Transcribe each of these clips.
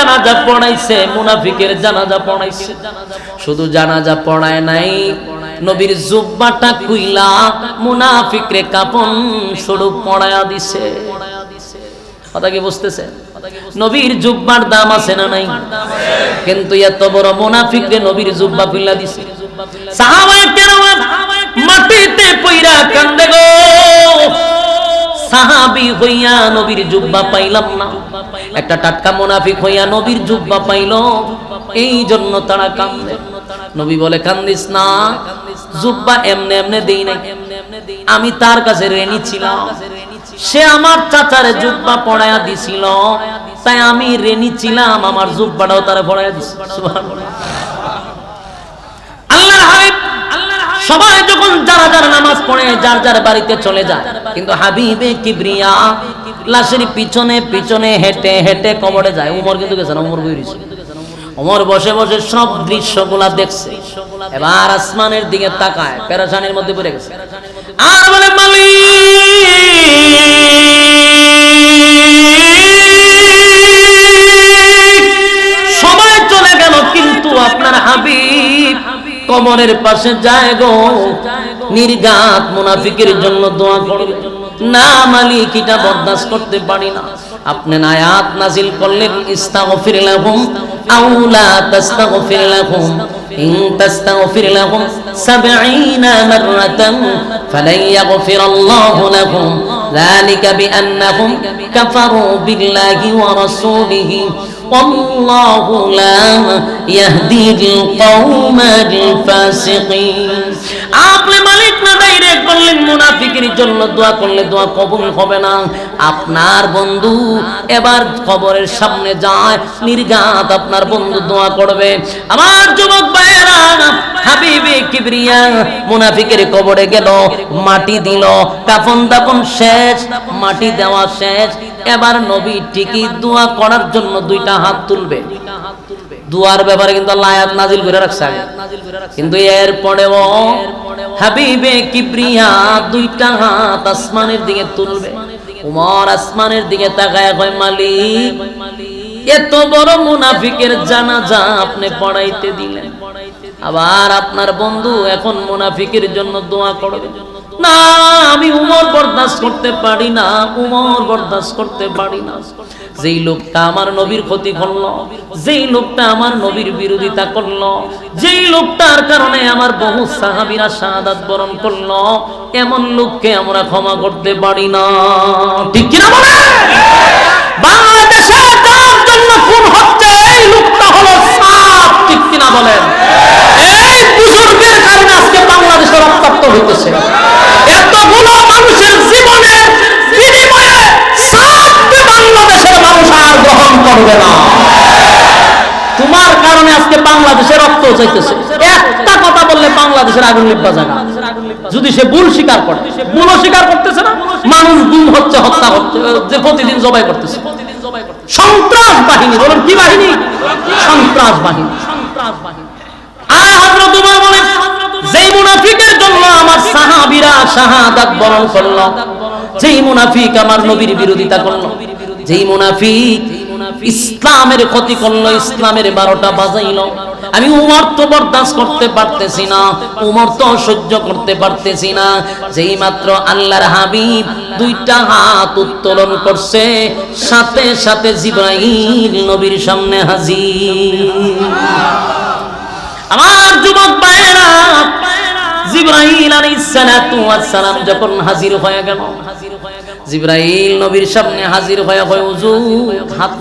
জানাজা পড়াইছে, মুনাফিকের জানাজা পড়াইছে। শুধু জানাজা পড়ায় নাই, নবীর জুব্বাটা কুইলা মুনাফিকরে কাপন স্বরূপ পড়ায়া দিছে। কথা কি বুঝতেছে নবীর জুব্বার দাম আছে না নাই? কিন্তু এত বড় মুনাফিকরে নবীর জুব্বা কুইলা দিছে। সাহাবায়ে কেরাম মাটিতে পইরা কান্দে গো। সাহাবি হইয়া নবীর জুব্বা পাইলাম না। একটা টাটকা মুনাফিক হইয়া নবীর জুব্বা পাইল। এই জন্য তারা কান্দে নবী বলে, কান্দিস না। জুব্বা এমনে এমনে দেই নাই। আমি তার কাছে রেনি ছিলাম। সে আমার চাচারে জুব্বা পড়ায়া দিছিল। তাই আমি রেনি ছিলাম, আমার জুব্বাটাও তারা পড়ায়া দিছিল সুবহানাল্লাহ আল্লাহর হাবিব সবাই যখন যারা যারা নামাজ পড়ে, যার যার বাড়িতে চলে যায়, কিন্তু হাবিবে কিবরিয়া লাশের পিছনে পিছনে হেঁটে হেঁটে কবরে যায়। উমর কিন্তু গেছে না উমর বইরিছে ওমর বসে বসে সব দৃশ্যগুলা দেখছে। এবার আসমানের দিকে তাকায়, পেরাশানির মধ্যে পড়ে গেছে। আর বলে, মালিক! কবরের পাশে যায় গো নির্গাত মুনাফিকের জন্য দোয়া করবে না মালিক এটা বরদাস্ত করতে পারি না আপনি আয়াত নাজিল করলেন ইস্তাগফির লাহুম আও লা তাস্তাগফির লাহুম ইন তাস্তাগফির লাহুম 70 মাররাতান ফালান ইয়াগফির আল্লাহু লাহুম ذلك بأنهم كفروا بالله ورسوله والله لا يهدي القوم الفاسقين আপনি মালিক না ডাইরেক্ট বললেন মুনাফিকের জন্য দোয়া করলে দোয়া কবুল হবে না আপনার বন্ধু এবার খবরের সামনে যায় নির্গাত আপনার বন্ধু দোয়া করবে আমার যুবক ভাইয়েরা হাবিবে কিবরিয়া মুনাফিকের কবরে গেল মাটি দিল কাফন দাফন শেষ মাটি দেওয়া শেষ এবার নবী ঠিকই দোয়া করার জন্য দুইটা হাত তুলবে। দুয়ার ব্যাপারে কিন্তু আল্লাহ আয়াত নাজিল করে রাখছে আগে। কিন্তু এর পরেও হাবিবে কিবরিয়া দুইটা হাত আসমানের দিকে তুলবে। উমর আসমানের দিকে তাকায় কয় মালিক এত বড় মুনাফিকের জানাজা আপনি পড়াইতে দিলেন। আবার আপনার বন্ধু এখন মুনাফিকের জন্য দোয়া করবে। না, আমি উমর বরদাস্ত করতে পারি না, উমর বরদাস্ত করতে পারি না। যেই লোকটা আমার নবীর ক্ষতি করল, যেই লোকটা আমার নবীর বিরোধিতা করল, যেই লোকটার কারণে আমার বহু সাহাবীরা বরণ করল, এমন লোককে আমরা ক্ষমা করতে পারি না। ঠিক কিনা বলে? বাংলাদেশে জন্য খুন হচ্ছে? এই লোকটা হলো সাপ। ঠিক কিনা বলেন এই বুজুর্গের কারণে আজকে বাংলাদেশে রক্তাক্ত হইতেছে। তোমার কারণে আজকে বাংলাদেশে রক্ত চাইতেছে। একটা কথা বললে বাংলাদেশের আগুন লিপা জায়গা যদি সে ভুল স্বীকার করে, ভুল স্বীকার করতেছে না, মানুষ গুম হচ্ছে, হত্যা হচ্ছে, যে প্রতিদিন জবাই করতেছে। সন্ত্রাস বাহিনী, বলুন কি বাহিনী সন্ত্রাস বাহিনী? সন্ত্রাস বাহিনী। শাহাদাত বরণ করল। যেই মুনাফিক আমার নবীর বিরোধিতা করল, যেই মুনাফিক ইসলামের ক্ষতি করল, ইসলামের বারোটা বাজাইলো। আমি উমর তো বরদাস্ত করতে পারতেছি না, উমর তো সহ্য করতে পারতেছি না। যেই মাত্র আল্লাহর হাবিব দুইটা হাত উত্তোলন করছে, সাথে সাথে জিব্রাইল নবীর সামনে হাজির। আমার যুবক ভাইয়েরা সালাম যখন হাজির হয়ে গেল, জিব্রাইল নবীর সামনে হাজির হয়ে হয় হাত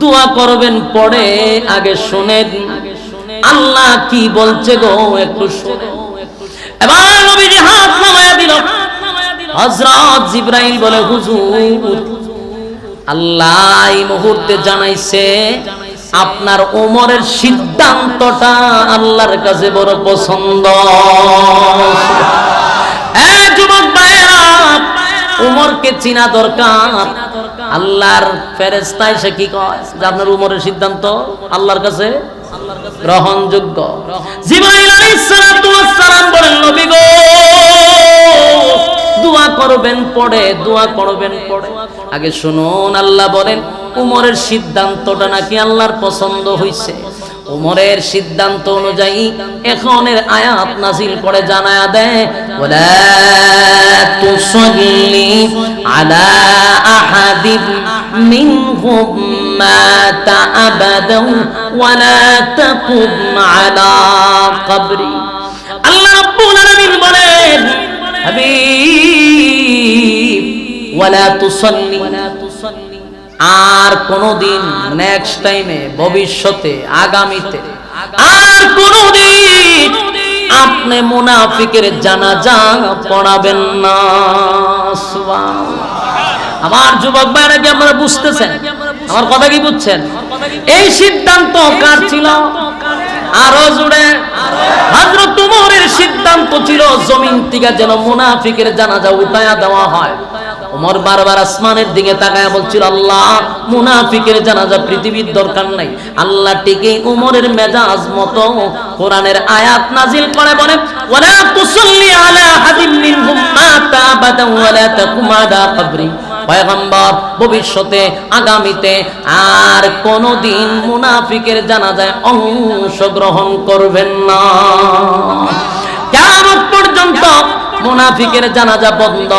দোয়া করবেন, পরে আগে শুনেন, আল্লাহ কি বলছে গো একটু শুনে এবার নবীজি হাত বলে, হুজুর, আল্লাহ এই মুহূর্তে জানাইছে আপনার ওমরের সিদ্ধান্তটা আল্লাহর কাছে বড় পছন্দ। যুবক ভাইয়েরা, উমরকে চিনা দরকার। আল্লাহর ফেরেস্তা এসে কি কয় আপনার উমরের সিদ্ধান্ত আল্লাহর কাছে গ্রহণযোগ্য। সালাম বলেন, নবী গো দোয়া করবেন পড়ে, দোয়া করবেন পড়ে। আগে শুনুন আল্লাহ বলেন, উমরের সিদ্ধান্তটা নাকি আল্লাহর পছন্দ হইছে? উমরের সিদ্ধান্ত অনুযায়ী এখনের আয়াত নাজিল করে জানায়া দেয়, ওয়ালা তুসাল্লি আলা আহাদিন মিনহুম মাতা আবাদান ওয়ালা তাকুম আলা কবরি। আল্লাহ রাব্বুল আলামিন বলেন, হাবিব ওয়ালা তুসাল্লি। আর কোনদিন নেক্সট টাইমে ভবিষ্যতে, আগামীতে, আর কোনদিন আপনি মুনাফিকের জানাজা পড়াবেন না। আমার যুবক ভাইরা কি আপনারা বুঝতেছেন? আমার কথা কি বুঝছেন? এই সিদ্ধান্ত কার ছিল? আরও জুড়ে হযরত উমরের সিদ্ধান্ত ছিল, জমিন থেকে যেন মুনাফিকের জানাজা উঠায়া দেওয়া হয়। ওমর বারবার আসমানের দিকে তাকায় বলছিল, আল্লাহ, মুনাফিকের জানাজা পৃথিবীর দরকার নাই। আল্লাহ টিকে উমরের মেজাজ মতো কোরআনের আয়াত নাজিল করে, বলে, ওয়ালা তুসাল্লি আলা হাদিম মিনহুম মাতা আবাদান ওয়ালা তাকুম আলা কবরি। পয়গম্বর, ভবিষ্যতে, আগামীতে আর কোনদিন মুনাফিকের জানাজায় অংশগ্রহণ করবেন না। কিয়ামত পর্যন্ত মুনাফিকের জানাজা বন্ধ।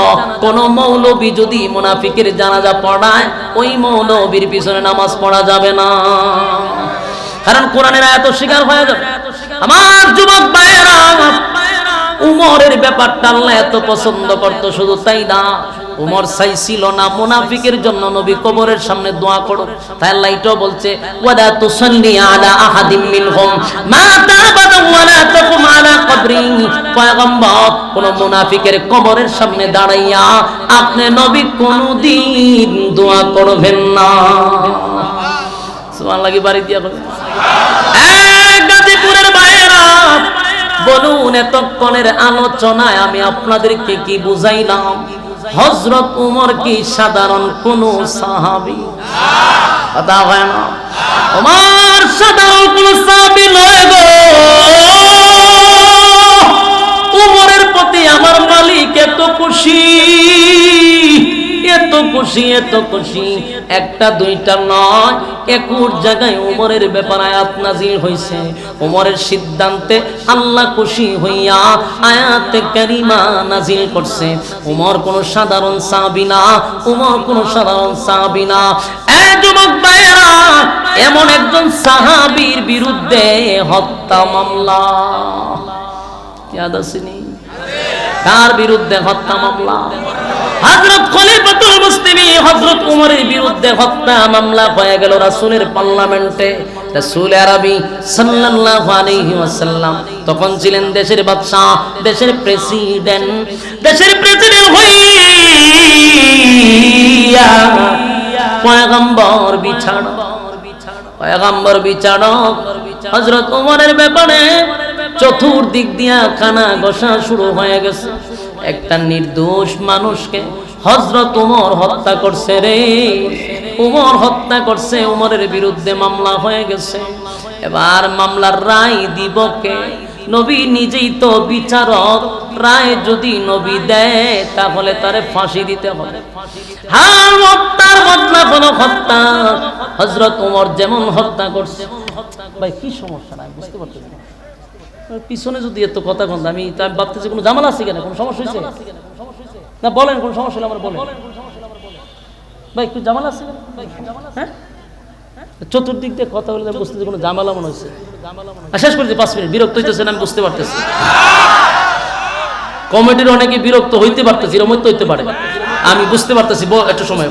কোন মৌলবী যদি মুনাফিকের জানাজা পড়ায়, ওই মৌলবির পিছনে নামাজ পড়া যাবে না। কারণ কোরআনের এত শিকার হয়ে যাবে। আমার যুবক ভাইয়েরা, উমরের ব্যাপারটা আল্লাহ এত পছন্দ করতো, শুধু তাই না উমর চাইছিল না, মুনাফিকের জন্য নবী কবরের সামনে দোয়া করো। তাই আল্লাহ এটাও বলছে, ওয়ালা তুসাল্লি আলা আহাদিম মিনহুম, মা তাবাদা ওয়ালা তাকুম আলা কবরি। পয়গম্বর, কোন মুনাফিকের কবরের সামনে দাঁড়াইয়া, আপনি নবী কোনদিন দোয়া করবেন না। সুবহানাল্লাহ, কি বাড়ি দিয়া গাজীপুরের ভাইয়েরা, বলুন, এতক্ষণের আলোচনায় আমি আপনাদেরকে কি বুঝাইলাম? হজরত উমর কি সাধারণ কোন সাহাবি? কথা হয় না। উমর সাধারণ কোন সাহাবি নয় গো। উমরের প্রতি আমার মালিক এত খুশি। এত খুশি এত খুশি। একটা, দুইটা নয় একুর জায়গায় উমরের ব্যাপার আয়াত নাজিল হইছে। উমরের সিদ্ধান্তে আল্লাহ খুশি হইয়া আয়াতে কারিমা নাজিল করছে। উমর কোন সাধারণ সাহাবী না, উমর কোন সাধারণ সাহাবী না। এ যুবক এমন একজন সাহাবীর বিরুদ্ধে হত্যা মামলা। ইয়াদ আসেনি কার বিরুদ্ধে হত্যা মামলা। হযরত খলিফাতুল মুসলিমিন, হযরত উমরের বিরুদ্ধে হত্যা মামলা হয়ে গেল রাসূলের পার্লামেন্টে। রাসূল আরবি সাল্লাল্লাহু আলাইহি ওয়াসাল্লাম তখন ছিলেন দেশের বাদশা দেশের প্রেসিডেন্ট। দেশের প্রেসিডেন্ট হইয়া পয়গম্বর বিছানা পয়গম্বর বিচারক হযরত ওমরের ব্যাপারে চতুর্দিক দিয়া খানা গোসা শুরু হয়ে গেছে। একটা নির্দোষ মানুষকে হজরত ওমর হত্যা করছে রে। উমর হত্যা করছে, উমরের বিরুদ্ধে মামলা হয়ে গেছে। এবার মামলার রায় দিব কে? নবী নিজেই তো বিচারক, রায় যদি নবী দেয় তাহলে তারে ফাঁসি দিতে হবে। হ্যাঁ হত্যার বদলা কোনো হত্যা। হজরত উমর যেমন হত্যা করছে। ভাই, কি সমস্যা? নাই বুঝতে পারতেছি না। পিছনে যদি এত কথা কন আমি তা আমি ভাবতেছি কোনো জামাল আছে কেন? কোনো সমস্যা হয়েছে? না বলেন কোন সমস্যা হলে আমার বলেন। ভাই একটু জামাল আছে হ্যাঁ? চতুর্দিক দিয়ে কথা বলে আমি কোনো জামালা মনে হয়েছে। শেষ করেছি পাঁচ মিনিট। বিরক্ত হইতেছেন আমি বুঝতে পারতেছি। কমিটির অনেকে বিরক্ত হইতে পারতেছি হইতে হইতে পারে। আমি বুঝতে পারতেছি একটু সময়।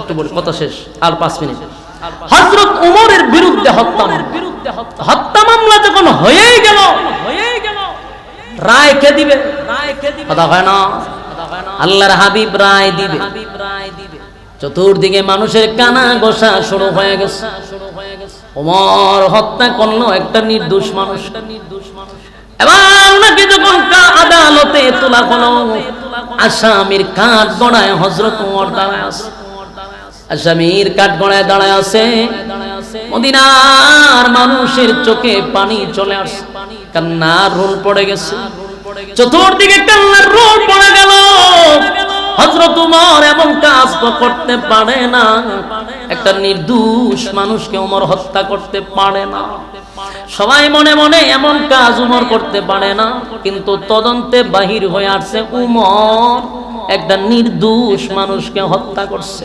একটু বলি কথা শেষ। আর পাঁচ মিনিট। হজরত উমরের বিরুদ্ধে হত্যা বিরুদ্ধে হত্যা মামলা যখন হয়েই গেল রায় কে দিবে? কথা হয় না। আল্লাহর হাবিব রায় দিবে। চতুর্দিকে মানুষের কানা গোসা শুরু হয়ে গেছে। ওমর হত্যা করল একটা নির্দোষ মানুষ। এবার যখন আদালতে তোলা হলো, আসামির কাঠ গড়ায় হজরত উমর দাঁড়ায় আছে। আসামির কাঠ গড়ায় দাঁড়ায় আছে। মদিনার মানুষের চোখে পানি চলে আসছে। কান্নার রোল পড়ে গেছে। চতুর্দিকে কান্নার রোল পড়ে গেল। সবাই মনে মনে এমন কাজ উমর করতে পারে না। কিন্তু তদন্তে বাহির হয়ে আসছে উমর। একটা নির্দোষ মানুষকে হত্যা করছে।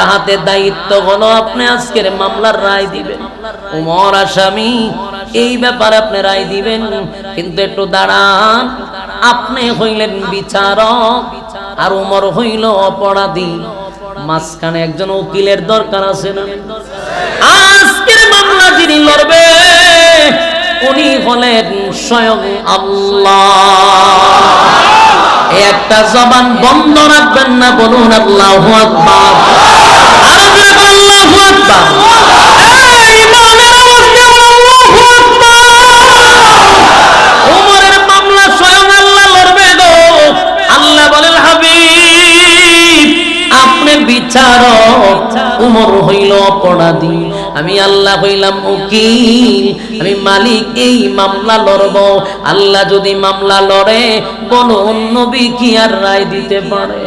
আপনার হাতে দায়িত্ব হলো আপনি আজকের মামলার রায় দিবেন। উমর আসামি, এই ব্যাপারে আপনি রায় দিবেন। কিন্তু একটু দাঁড়ান, আপনি হইলেন বিচারক আর উমর হইল অপরাধী। মাঝখানে একজন উকিলের দরকার আছে না? আজকের মামলা যিনি লড়বে, উনি হলেন স্বয়ং আল্লাহ। একটা জবান বন্ধ রাখবেন না, বলুন আল্লাহু আকবার। বিচারক। উমর হইল অপরাধী। আমি আল্লাহ হইলাম উকিল। আমি মালিক, এই মামলা লড়ব। আল্লাহ যদি মামলা লড়ে বলুন নবী কি আর রায় দিতে পারে?